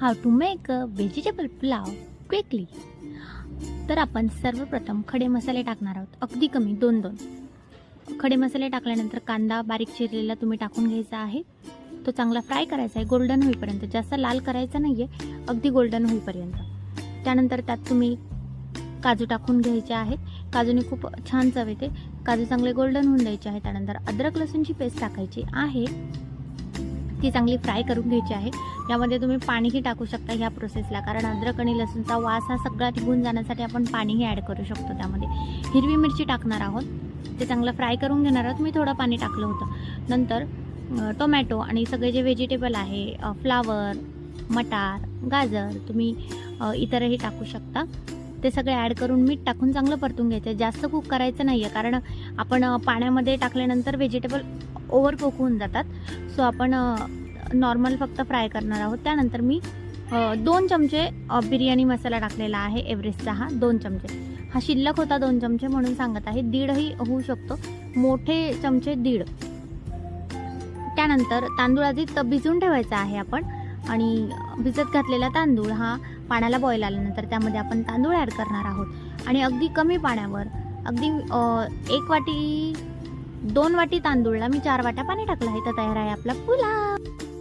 How to make a vegetable pulao quickly तर आपण सर्वप्रथम खडे मसाले टाकणार आहोत. अगदी कमी दोन दोन खडे मसाले टाकल्यानंतर कांदा बारीक चिरलेला तुम्ही टाकून घ्यायचा आहे. तो चांगला फ्राय करायचा आहे. गोल्डन होईपर्यंत. जास्त लाल करायचा नाही आहे अगदी गोल्डन होईपर्यंत. त्यानंतर त्यात तुम्ही काजू टाकून घ्यायचे आहेत. काजूने खूप छान चव येते. काजू चांगले गोल्डन होऊन द्यायचे आहे त्यानंतर अद्रक लसूणची पेस्ट टाकायची आहे. ती चांगली फ्राय करून घ्यायची आहे. यामध्ये तुम्ही पाणीही टाकू शकता ह्या प्रोसेसला कारण अद्रक आणि लसूणचा वास हा सगळा निघून जाण्यासाठी आपण पाणीही ॲड करू शकतो त्यामध्ये. हिरवी मिरची टाकणार आहोत. ते चांगलं फ्राय करून घेणार आहोत. मी थोडं पाणी टाकलं होतं. नंतर टोमॅटो आणि सगळे जे व्हेजिटेबल आहे फ्लावर मटार गाजर तुम्ही इतरही टाकू शकता. ते सगळे ॲड करून मीठ टाकून चांगलं परतून घ्यायचं. जास्त कुक करायचं नाही आहे कारण आपण पाण्यामध्ये टाकल्यानंतर व्हेजिटेबल ओव्हर कुक होऊन जातात. सो आपण नॉर्मल फक्त फ्राय करणार आहोत. त्यानंतर मी दोन चमचे बिर्याणी मसाला टाकलेला आहे एव्हरेस्टचा हा दोन चमचे. हा शिल्लक होता दोन चमचे म्हणून सांगत आहे. दीडही होऊ शकतो. मोठे चमचे दीड. त्यानंतर तांदूळ आधी भिजून भिजवून ठेवायचा आहे आपण. आणि भिजत घातलेला तांदूळ हा पाण्याला बॉईल आल्यानंतर त्यामध्ये आपण तांदूळ ॲड करणार आहोत. आणि अगदी कमी पाण्यावर अगदी एक वाटी दोन वाटी तांदूळला मी चार वाट्या पाणी टाकलं. आहे तर तयार आहे आपला पुलाव.